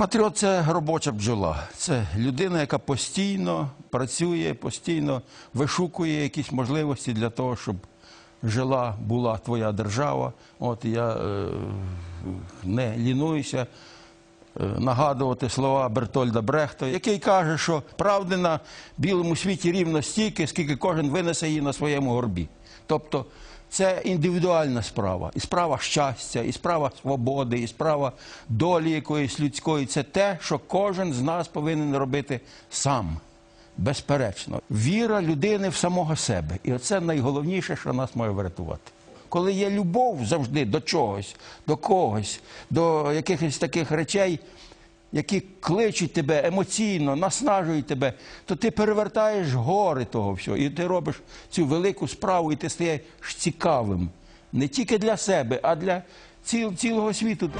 Патріот це робоча бджола. Це людина, яка постійно працює, постійно вишукує якісь можливості для того, щоб жила була твоя держава. От я е, не лінуюся е, нагадувати слова Бертольда Брехта, який каже, що правди на білому світі рівно стільки, скільки кожен винесе її на своєму горбі. Тобто це індивідуальна справа, і справа щастя, і справа свободи, і справа долі якоїсь людської. Це те, що кожен з нас повинен робити сам. Безперечно, віра людини в самого себе. І оце найголовніше, що нас може врятувати. Коли є любов завжди до чогось, до когось, до якихось таких речей, які кличуть тебе емоційно, наснажують тебе, то ти перевертаєш гори того всього, і ти робиш цю велику справу, і ти стаєш цікавим не тільки для себе, а для ціл- цілого світу.